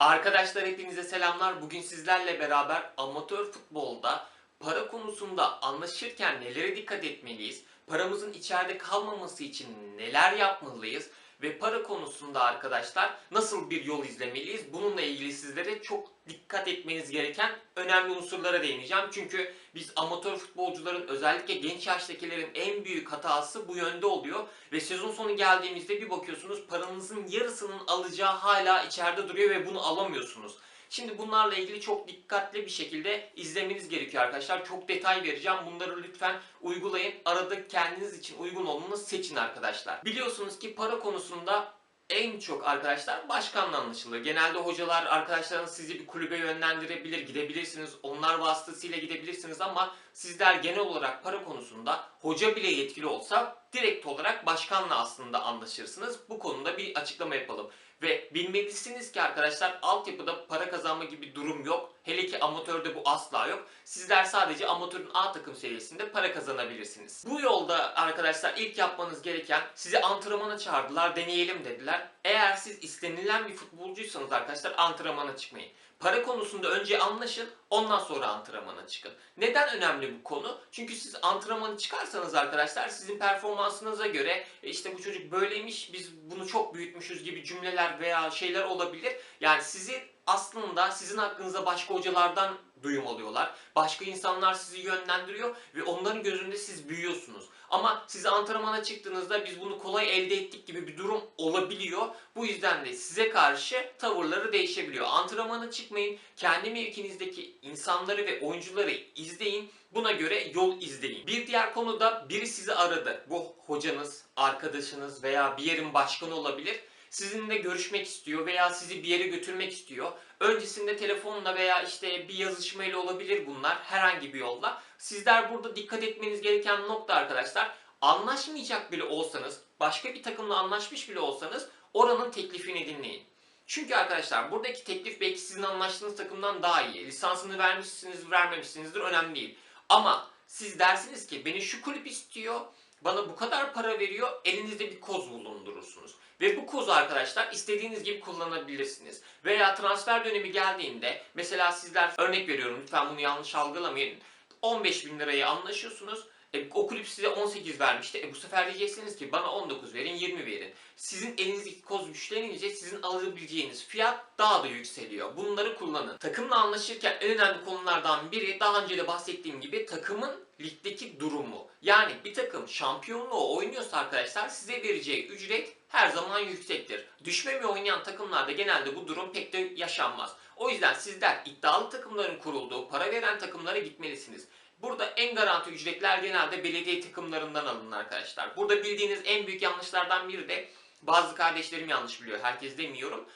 Arkadaşlar hepinize selamlar. Bugün sizlerle beraber amatör futbolda para konusunda anlaşırken nelere dikkat etmeliyiz? Paramızın içeride kalmaması için neler yapmalıyız? Ve para konusunda arkadaşlar nasıl bir yol izlemeliyiz? Bununla ilgili sizlere çok dikkat etmeniz gereken önemli unsurlara değineceğim. Çünkü biz amatör futbolcuların özellikle genç yaştakilerin en büyük hatası bu yönde oluyor. Ve sezon sonu geldiğimizde bir bakıyorsunuz paranızın yarısının alacağı hala içeride duruyor ve bunu alamıyorsunuz. Şimdi bunlarla ilgili çok dikkatli bir şekilde izlemeniz gerekiyor arkadaşlar. Çok detay vereceğim. Bunları lütfen uygulayın. Arada kendiniz için uygun olanını seçin arkadaşlar. Biliyorsunuz ki para konusunda en çok arkadaşlar başkanla anlaşılır. Genelde hocalar arkadaşlarınız sizi bir kulübe yönlendirebilir, gidebilirsiniz. Onlar vasıtasıyla gidebilirsiniz ama sizler genel olarak para konusunda hoca bile yetkili olsa direkt olarak başkanla aslında anlaşırsınız. Bu konuda bir açıklama yapalım. Ve bilmelisiniz ki arkadaşlar altyapıda para kazanma gibi durum yok. Hele ki amatörde bu asla yok. Sizler sadece amatörün A takım seviyesinde para kazanabilirsiniz. Bu yolda arkadaşlar ilk yapmanız gereken sizi antrenmana çağırdılar, deneyelim dediler. Eğer siz istenilen bir futbolcuysanız arkadaşlar antrenmana çıkmayın. Para konusunda önce anlaşın, ondan sonra antrenmana çıkın. Neden önemli bu konu? Çünkü siz antrenmanı çıkarsanız arkadaşlar sizin performansınıza göre "E işte bu çocuk böyleymiş, biz bunu çok büyütmüşüz gibi cümleler veya şeyler olabilir. Yani sizi aslında sizin hakkınızda başka hocalardan duyum alıyorlar. Başka insanlar sizi yönlendiriyor ve onların gözünde siz büyüyorsunuz. Ama siz antrenmana çıktığınızda biz bunu kolay elde ettik gibi bir durum olabiliyor. Bu yüzden de size karşı tavırları değişebiliyor. Antrenmana çıkmayın. Kendi mevkinizdeki insanları ve oyuncuları izleyin. Buna göre yol izleyin. Bir diğer konu da biri sizi aradı. Bu hocanız, arkadaşınız veya bir yerin başkanı olabilir sizinle görüşmek istiyor veya sizi bir yere götürmek istiyor. Öncesinde telefonla veya işte bir yazışmayla olabilir bunlar herhangi bir yolla. Sizler burada dikkat etmeniz gereken nokta arkadaşlar anlaşmayacak bile olsanız, başka bir takımla anlaşmış bile olsanız oranın teklifini dinleyin. Çünkü arkadaşlar buradaki teklif belki sizin anlaştığınız takımdan daha iyi. Lisansını vermişsiniz, vermemişsinizdir önemli değil. Ama siz dersiniz ki beni şu kulüp istiyor, bana bu kadar para veriyor, elinizde bir koz bulundurursunuz. Ve bu kozu arkadaşlar istediğiniz gibi kullanabilirsiniz. Veya transfer dönemi geldiğinde mesela sizler örnek veriyorum lütfen bunu yanlış algılamayın. 15 bin liraya anlaşıyorsunuz. E, o kulüp size 18 vermişti. E, bu sefer diyeceksiniz ki bana 19 verin, 20 verin. Sizin elinizdeki koz güçlenince sizin alabileceğiniz fiyat daha da yükseliyor. Bunları kullanın. Takımla anlaşırken en önemli konulardan biri daha önce de bahsettiğim gibi takımın ligdeki durumu. Yani bir takım şampiyonluğu oynuyorsa arkadaşlar size vereceği ücret her zaman yüksektir. Düşme mi oynayan takımlarda genelde bu durum pek de yaşanmaz. O yüzden sizler iddialı takımların kurulduğu, para veren takımlara gitmelisiniz. Burada en garanti ücretler genelde belediye takımlarından alınır arkadaşlar. Burada bildiğiniz en büyük yanlışlardan biri de bazı kardeşlerim yanlış biliyor. Herkes demiyorum.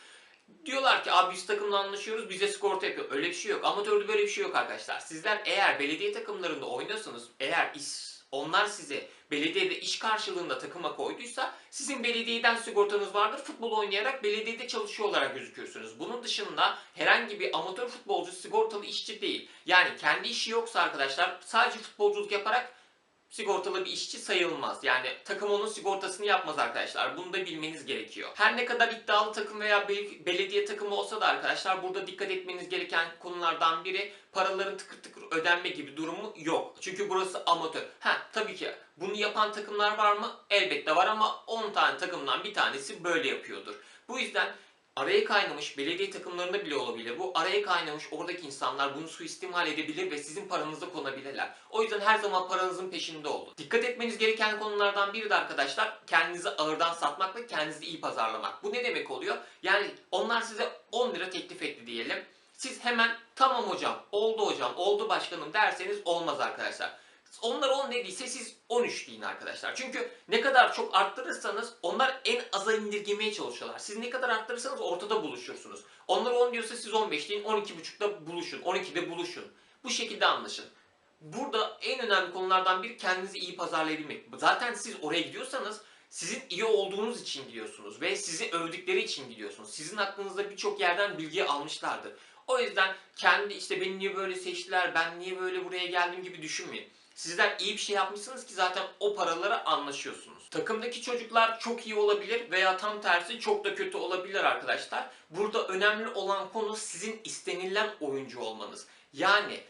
Diyorlar ki abi biz takımla anlaşıyoruz bize sigorta yapıyor. Öyle bir şey yok. Amatörde böyle bir şey yok arkadaşlar. Sizler eğer belediye takımlarında oynuyorsanız eğer iş, onlar size belediyede iş karşılığında takıma koyduysa sizin belediyeden sigortanız vardır. Futbol oynayarak belediyede çalışıyor olarak gözüküyorsunuz. Bunun dışında herhangi bir amatör futbolcu sigortalı işçi değil. Yani kendi işi yoksa arkadaşlar sadece futbolculuk yaparak sigortalı bir işçi sayılmaz. Yani takım onun sigortasını yapmaz arkadaşlar. Bunu da bilmeniz gerekiyor. Her ne kadar iddialı takım veya bel- belediye takımı olsa da arkadaşlar burada dikkat etmeniz gereken konulardan biri paraların tıkır tıkır ödenme gibi durumu yok. Çünkü burası amatör. Ha tabii ki bunu yapan takımlar var mı? Elbette var ama 10 tane takımdan bir tanesi böyle yapıyordur. Bu yüzden araya kaynamış belediye takımlarında bile olabilir. Bu araya kaynamış oradaki insanlar bunu suistimal edebilir ve sizin paranıza konabilirler. O yüzden her zaman paranızın peşinde olun. Dikkat etmeniz gereken konulardan biri de arkadaşlar kendinizi ağırdan satmak ve kendinizi iyi pazarlamak. Bu ne demek oluyor? Yani onlar size 10 lira teklif etti diyelim. Siz hemen tamam hocam, oldu hocam, oldu başkanım derseniz olmaz arkadaşlar. Onlar 10 dediyse siz 13 deyin arkadaşlar. Çünkü ne kadar çok arttırırsanız onlar en aza indirgemeye çalışıyorlar. Siz ne kadar arttırırsanız ortada buluşursunuz. Onlar 10 diyorsa siz 15 deyin, 12.5'da buluşun, 12'de buluşun. Bu şekilde anlaşın. Burada en önemli konulardan biri kendinizi iyi pazarlayabilmek. Zaten siz oraya gidiyorsanız sizin iyi olduğunuz için gidiyorsunuz ve sizi övdükleri için gidiyorsunuz. Sizin hakkınızda birçok yerden bilgi almışlardır. O yüzden kendi işte beni niye böyle seçtiler, ben niye böyle buraya geldim gibi düşünmeyin. Sizler iyi bir şey yapmışsınız ki zaten o paralara anlaşıyorsunuz. Takımdaki çocuklar çok iyi olabilir veya tam tersi çok da kötü olabilir arkadaşlar. Burada önemli olan konu sizin istenilen oyuncu olmanız. Yani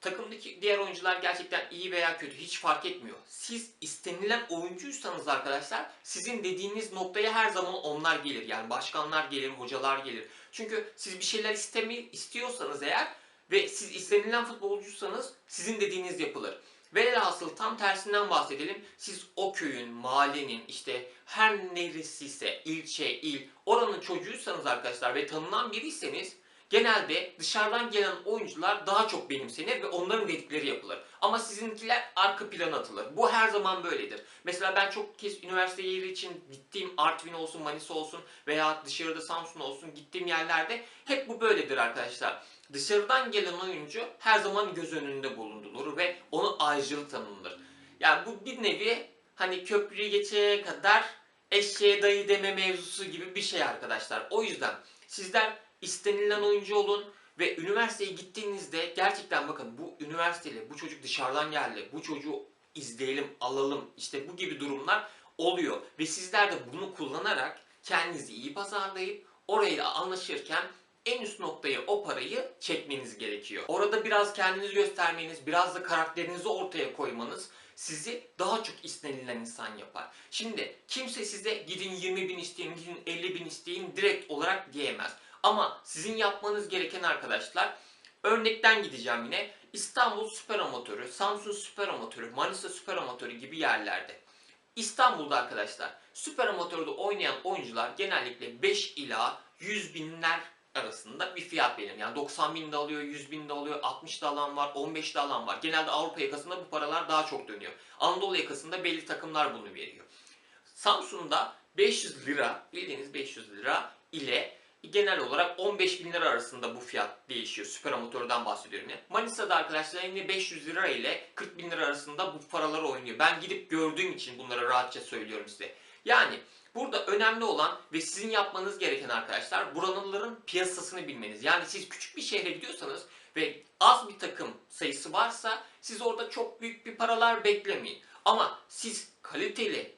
takımdaki diğer oyuncular gerçekten iyi veya kötü hiç fark etmiyor. Siz istenilen oyuncuysanız arkadaşlar sizin dediğiniz noktaya her zaman onlar gelir. Yani başkanlar gelir, hocalar gelir. Çünkü siz bir şeyler istemeyi istiyorsanız eğer ve siz istenilen futbolcuysanız sizin dediğiniz yapılır. Velhasıl tam tersinden bahsedelim. Siz o köyün, mahallenin işte her neresiyse ilçe, il oranın çocuğuysanız arkadaşlar ve tanınan biriyseniz genelde dışarıdan gelen oyuncular daha çok benimsenir ve onların dedikleri yapılır. Ama sizinkiler arka plana atılır. Bu her zaman böyledir. Mesela ben çok kez üniversite yeri için gittiğim Artvin olsun, Manisa olsun veya dışarıda Samsun olsun gittiğim yerlerde hep bu böyledir arkadaşlar. Dışarıdan gelen oyuncu her zaman göz önünde bulundurulur ve onu ayrıcalık tanınır. Yani bu bir nevi hani köprüyü geçene kadar eşeğe dayı deme mevzusu gibi bir şey arkadaşlar. O yüzden sizler istenilen oyuncu olun ve üniversiteye gittiğinizde gerçekten bakın bu üniversiteli, bu çocuk dışarıdan geldi, bu çocuğu izleyelim, alalım işte bu gibi durumlar oluyor. Ve sizler de bunu kullanarak kendinizi iyi pazarlayıp orayla anlaşırken en üst noktaya o parayı çekmeniz gerekiyor. Orada biraz kendinizi göstermeniz, biraz da karakterinizi ortaya koymanız sizi daha çok istenilen insan yapar. Şimdi kimse size gidin 20 bin isteyin, gidin 50 bin isteyin direkt olarak diyemez. Ama sizin yapmanız gereken arkadaşlar örnekten gideceğim yine İstanbul Süper Amatörü, Samsun Süper Amatörü, Manisa Süper Amatörü gibi yerlerde. İstanbul'da arkadaşlar Süper Amatör'de oynayan oyuncular genellikle 5 ila 100 binler arasında bir fiyat belirliyor. Yani 90 bin de alıyor, 100 bin de alıyor, 60 da alan var, 15 de alan var. Genelde Avrupa yakasında bu paralar daha çok dönüyor. Anadolu yakasında belli takımlar bunu veriyor. Samsun'da 500 lira, bildiğiniz 500 lira ile genel olarak 15 bin lira arasında bu fiyat değişiyor. Süper amatörden bahsediyorum ya. Manisa'da arkadaşlar yine 500 lira ile 40 bin lira arasında bu paralar oynuyor. Ben gidip gördüğüm için bunları rahatça söylüyorum size. Yani burada önemli olan ve sizin yapmanız gereken arkadaşlar buranınların piyasasını bilmeniz. Yani siz küçük bir şehre gidiyorsanız ve az bir takım sayısı varsa siz orada çok büyük bir paralar beklemeyin. Ama siz kaliteli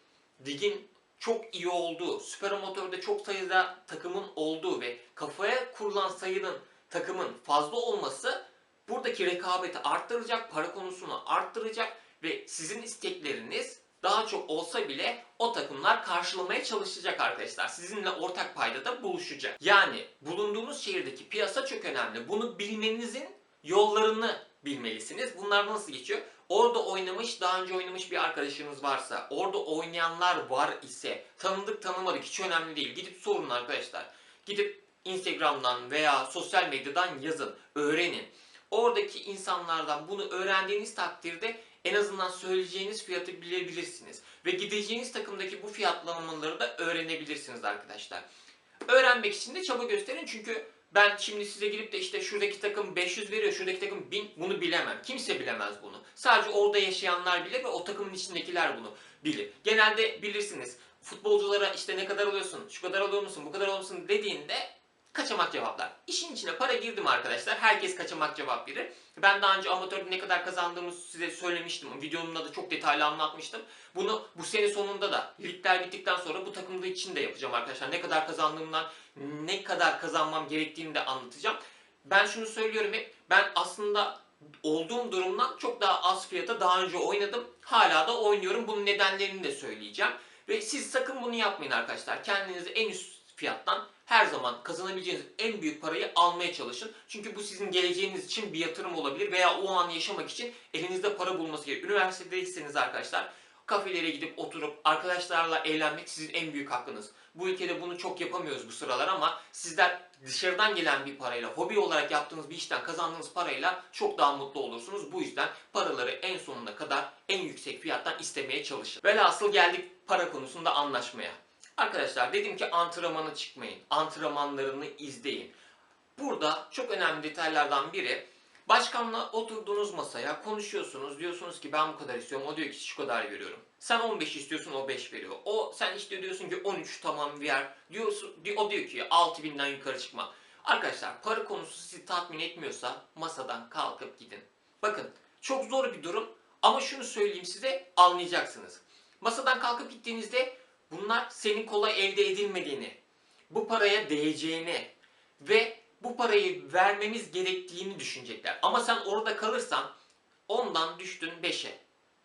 ligin çok iyi olduğu, süper amatörde çok sayıda takımın olduğu ve kafaya kurulan sayının takımın fazla olması buradaki rekabeti arttıracak, para konusunu arttıracak ve sizin istekleriniz daha çok olsa bile o takımlar karşılamaya çalışacak arkadaşlar. Sizinle ortak paydada buluşacak. Yani bulunduğunuz şehirdeki piyasa çok önemli. Bunu bilmenizin yollarını bilmelisiniz. Bunlar nasıl geçiyor? Orada oynamış, daha önce oynamış bir arkadaşınız varsa, orada oynayanlar var ise, tanıdık tanımadık hiç önemli değil. Gidip sorun arkadaşlar. Gidip Instagram'dan veya sosyal medyadan yazın, öğrenin. Oradaki insanlardan bunu öğrendiğiniz takdirde en azından söyleyeceğiniz fiyatı bilebilirsiniz. Ve gideceğiniz takımdaki bu fiyatlamaları da öğrenebilirsiniz arkadaşlar. Öğrenmek için de çaba gösterin çünkü ben şimdi size girip de işte şuradaki takım 500 veriyor, şuradaki takım 1000 bunu bilemem. Kimse bilemez bunu. Sadece orada yaşayanlar bilir ve o takımın içindekiler bunu bilir. Genelde bilirsiniz futbolculara işte ne kadar alıyorsun, şu kadar alıyor musun, bu kadar alıyor musun dediğinde kaçamak cevaplar. İşin içine para girdi mi arkadaşlar? Herkes kaçamak cevap verir. Ben daha önce amatörde ne kadar kazandığımı size söylemiştim. Videomda da çok detaylı anlatmıştım. Bunu bu sene sonunda da ligler bittikten sonra bu takımda için de yapacağım arkadaşlar. Ne kadar kazandığımdan ne kadar kazanmam gerektiğini de anlatacağım. Ben şunu söylüyorum hep. Ben aslında olduğum durumdan çok daha az fiyata daha önce oynadım. Hala da oynuyorum. Bunun nedenlerini de söyleyeceğim. Ve siz sakın bunu yapmayın arkadaşlar. Kendinizi en üst fiyattan her zaman kazanabileceğiniz en büyük parayı almaya çalışın. Çünkü bu sizin geleceğiniz için bir yatırım olabilir veya o an yaşamak için elinizde para bulması gerekiyor. Üniversitedeyseniz arkadaşlar kafelere gidip oturup arkadaşlarla eğlenmek sizin en büyük hakkınız. Bu ülkede bunu çok yapamıyoruz bu sıralar ama sizler dışarıdan gelen bir parayla, hobi olarak yaptığınız bir işten kazandığınız parayla çok daha mutlu olursunuz. Bu yüzden paraları en sonuna kadar en yüksek fiyattan istemeye çalışın. Velhasıl geldik para konusunda anlaşmaya. Arkadaşlar dedim ki antrenmana çıkmayın. Antrenmanlarını izleyin. Burada çok önemli detaylardan biri Başkanla oturduğunuz masaya konuşuyorsunuz. Diyorsunuz ki ben bu kadar istiyorum. O diyor ki şu kadar veriyorum. Sen 15 istiyorsun o 5 veriyor. O sen işte diyorsun ki 13 tamam ver. Diyorsun, o diyor ki 6000'den yukarı çıkma. Arkadaşlar para konusu sizi tatmin etmiyorsa masadan kalkıp gidin. Bakın çok zor bir durum Ama şunu söyleyeyim size anlayacaksınız. Masadan kalkıp gittiğinizde bunlar senin kolay elde edilmediğini, bu paraya değeceğini ve bu parayı vermemiz gerektiğini düşünecekler. Ama sen orada kalırsan ondan düştün 5'e.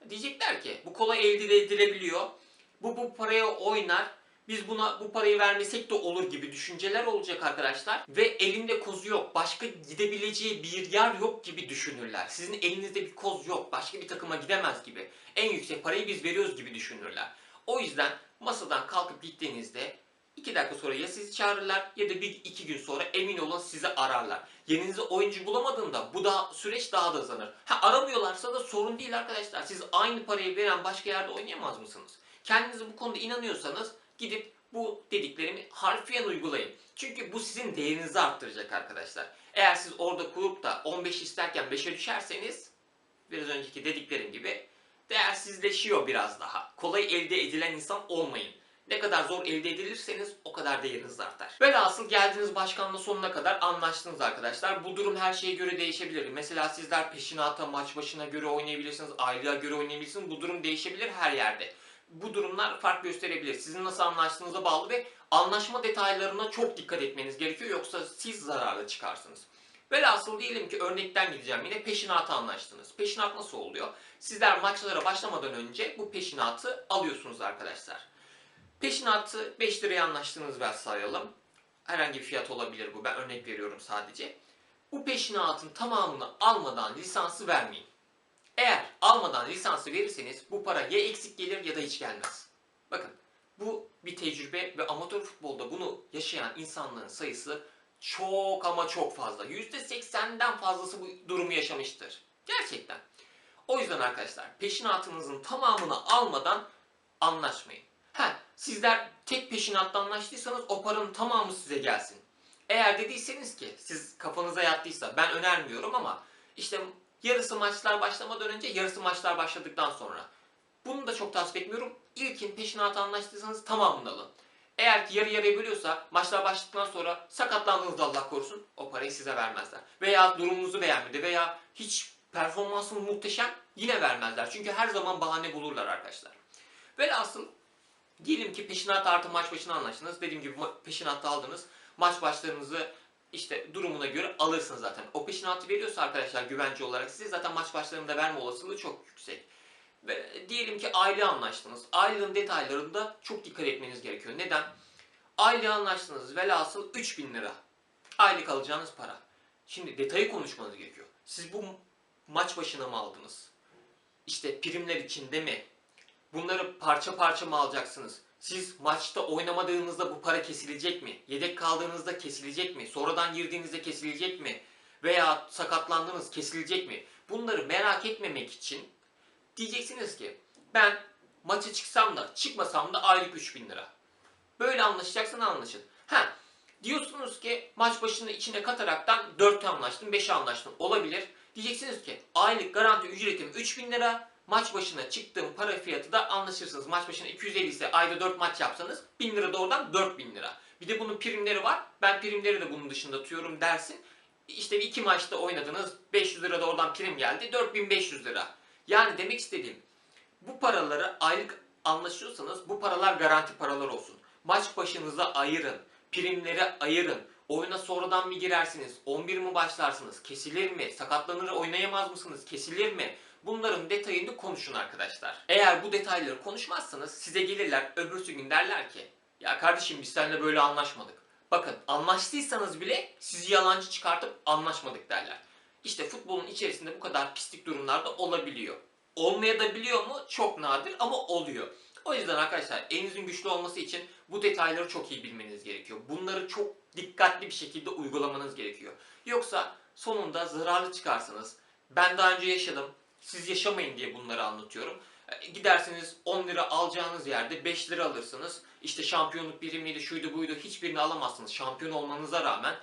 Diyecekler ki bu kolay elde edilebiliyor. Bu bu paraya oynar. Biz buna bu parayı vermesek de olur gibi düşünceler olacak arkadaşlar. Ve elinde kozu yok. Başka gidebileceği bir yer yok gibi düşünürler. Sizin elinizde bir koz yok. Başka bir takıma gidemez gibi. En yüksek parayı biz veriyoruz gibi düşünürler. O yüzden masadan kalkıp gittiğinizde iki dakika sonra ya sizi çağırırlar ya da bir iki gün sonra emin olun sizi ararlar. Yerinize oyuncu bulamadığında bu da süreç daha da hızlanır. Ha aramıyorlarsa da sorun değil arkadaşlar. Siz aynı parayı veren başka yerde oynayamaz mısınız? Kendinize bu konuda inanıyorsanız gidip bu dediklerimi harfiyen uygulayın. Çünkü bu sizin değerinizi arttıracak arkadaşlar. Eğer siz orada kurup da 15 isterken 5'e düşerseniz biraz önceki dediklerim gibi değersizleşiyor biraz daha. Kolay elde edilen insan olmayın. Ne kadar zor elde edilirseniz o kadar değeriniz artar. Velhasıl geldiğiniz başkanla sonuna kadar anlaştınız arkadaşlar. Bu durum her şeye göre değişebilir. Mesela sizler peşinata, maç başına göre oynayabilirsiniz, aylığa göre oynayabilirsiniz. Bu durum değişebilir her yerde. Bu durumlar fark gösterebilir. Sizin nasıl anlaştığınıza bağlı ve anlaşma detaylarına çok dikkat etmeniz gerekiyor. Yoksa siz zararlı çıkarsınız. Velhasıl diyelim ki örnekten gideceğim yine peşinata anlaştınız. Peşinat nasıl oluyor? Sizler maçlara başlamadan önce bu peşinatı alıyorsunuz arkadaşlar. Peşinatı 5 liraya anlaştığınız varsayalım. Herhangi bir fiyat olabilir bu. Ben örnek veriyorum sadece. Bu peşinatın tamamını almadan lisansı vermeyin. Eğer almadan lisansı verirseniz bu para ya eksik gelir ya da hiç gelmez. Bakın bu bir tecrübe ve amatör futbolda bunu yaşayan insanların sayısı çok ama çok fazla. %80'den fazlası bu durumu yaşamıştır. Gerçekten. O yüzden arkadaşlar peşinatınızın tamamını almadan anlaşmayın. Ha, sizler tek peşinatta anlaştıysanız o paranın tamamı size gelsin. Eğer dediyseniz ki siz kafanıza yattıysa ben önermiyorum ama işte yarısı maçlar başlamadan önce yarısı maçlar başladıktan sonra. Bunu da çok tasvip etmiyorum. İlkin peşinatı anlaştıysanız tamamını alın. Eğer ki yarı yarıya bölüyorsa maçlar başladıktan sonra sakatlandığınızda Allah korusun o parayı size vermezler. Veya durumunuzu beğenmedi veya hiç performansınız muhteşem yine vermezler. Çünkü her zaman bahane bulurlar arkadaşlar. Velhasıl Diyelim ki peşinat artı maç başına anlaştınız. Dediğim gibi peşinatta aldınız. Maç başlarınızı işte durumuna göre alırsınız zaten. O peşinatı veriyorsa arkadaşlar güvence olarak size zaten maç başlarında verme olasılığı çok yüksek. Ve diyelim ki aile anlaştınız. Ailenin detaylarında çok dikkat etmeniz gerekiyor. Neden? Aile anlaştınız. Velhasıl 3000 lira. Aylık alacağınız para. Şimdi detayı konuşmanız gerekiyor. Siz bu maç başına mı aldınız? İşte primler içinde mi? Bunları parça parça mı alacaksınız? Siz maçta oynamadığınızda bu para kesilecek mi? Yedek kaldığınızda kesilecek mi? Sonradan girdiğinizde kesilecek mi? Veya sakatlandınız kesilecek mi? Bunları merak etmemek için diyeceksiniz ki ben maça çıksam da çıkmasam da aylık 3000 lira. Böyle anlaşacaksan anlaşın. Ha diyorsunuz ki maç başını içine kataraktan 4'te anlaştım 5'e anlaştım olabilir. Diyeceksiniz ki aylık garanti ücretim 3000 lira maç başına çıktığım para fiyatı da anlaşırsınız. Maç başına 250 ise ayda 4 maç yapsanız 1000 lira da oradan 4000 lira. Bir de bunun primleri var. Ben primleri de bunun dışında tutuyorum dersin. İşte iki maçta oynadınız 500 lira da oradan prim geldi 4500 lira. Yani demek istediğim bu paraları aylık anlaşıyorsanız bu paralar garanti paralar olsun. Maç başınıza ayırın. Primleri ayırın. Oyuna sonradan mı girersiniz? 11 mi başlarsınız? Kesilir mi? Sakatlanır oynayamaz mısınız? Kesilir mi? Bunların detayını konuşun arkadaşlar. Eğer bu detayları konuşmazsanız size gelirler öbürsü gün derler ki ya kardeşim biz seninle böyle anlaşmadık. Bakın anlaştıysanız bile sizi yalancı çıkartıp anlaşmadık derler. İşte futbolun içerisinde bu kadar pislik durumlar da olabiliyor. Olmaya da biliyor mu? Çok nadir ama oluyor. O yüzden arkadaşlar elinizin güçlü olması için bu detayları çok iyi bilmeniz gerekiyor. Bunları çok dikkatli bir şekilde uygulamanız gerekiyor. Yoksa sonunda zararlı çıkarsınız. Ben daha önce yaşadım. Siz yaşamayın diye bunları anlatıyorum. E, Gidersiniz 10 lira alacağınız yerde 5 lira alırsınız. İşte şampiyonluk birimiydi şuydu buydu hiçbirini alamazsınız şampiyon olmanıza rağmen.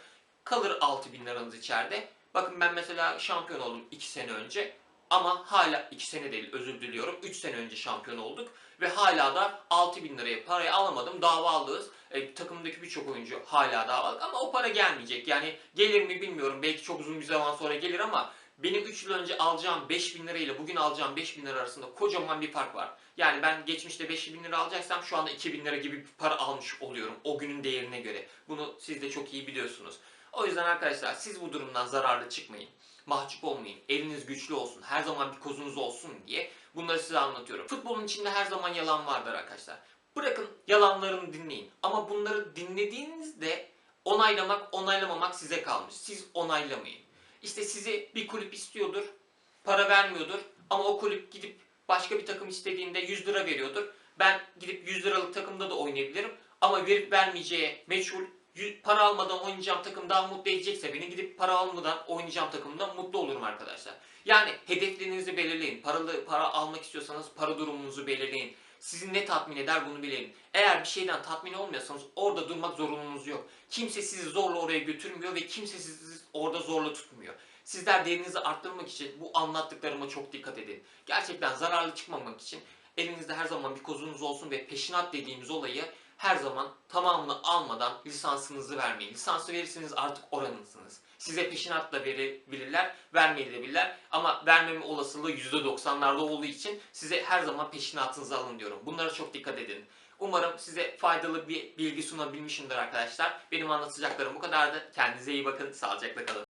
Kalır 6000 liranız içeride. Bakın ben mesela şampiyon oldum 2 sene önce. Ama hala 2 sene değil özür diliyorum. 3 sene önce şampiyon olduk. Ve hala da 6000 liraya parayı alamadım. Davalıyız. E, takımdaki birçok oyuncu hala davalık ama o para gelmeyecek. Yani gelir mi bilmiyorum. Belki çok uzun bir zaman sonra gelir ama benim 3 yıl önce alacağım 5000 lira ile bugün alacağım 5000 lira arasında kocaman bir fark var. Yani ben geçmişte 5000 lira alacaksam şu anda 2000 lira gibi bir para almış oluyorum o günün değerine göre. Bunu siz de çok iyi biliyorsunuz. O yüzden arkadaşlar siz bu durumdan zararlı çıkmayın. Mahcup olmayın. Eliniz güçlü olsun. Her zaman bir kozunuz olsun diye bunları size anlatıyorum. Futbolun içinde her zaman yalan vardır arkadaşlar. Bırakın yalanlarını dinleyin. Ama bunları dinlediğinizde onaylamak, onaylamamak size kalmış. Siz onaylamayın. İşte sizi bir kulüp istiyordur, para vermiyordur ama o kulüp gidip başka bir takım istediğinde 100 lira veriyordur. Ben gidip 100 liralık takımda da oynayabilirim ama verip vermeyeceği meçhul para almadan oynayacağım takım daha mutlu edecekse beni gidip para almadan oynayacağım takımda mutlu olurum arkadaşlar. Yani hedeflerinizi belirleyin. Paralı para almak istiyorsanız para durumunuzu belirleyin. Sizi ne tatmin eder bunu bilelim. Eğer bir şeyden tatmin olmuyorsanız orada durmak zorunluluğunuz yok. Kimse sizi zorla oraya götürmüyor ve kimse sizi orada zorla tutmuyor. Sizler değerinizi arttırmak için bu anlattıklarıma çok dikkat edin. Gerçekten zararlı çıkmamak için elinizde her zaman bir kozunuz olsun ve peşinat dediğimiz olayı her zaman tamamını almadan lisansınızı vermeyin. Lisansı verirseniz artık oranısınız. Size peşinat da verebilirler, vermeyebilirler ama vermeme olasılığı %90'larda olduğu için size her zaman peşinatınızı alın diyorum. Bunlara çok dikkat edin. Umarım size faydalı bir bilgi sunabilmişimdir arkadaşlar. Benim anlatacaklarım bu kadardı. Kendinize iyi bakın, sağlıcakla kalın.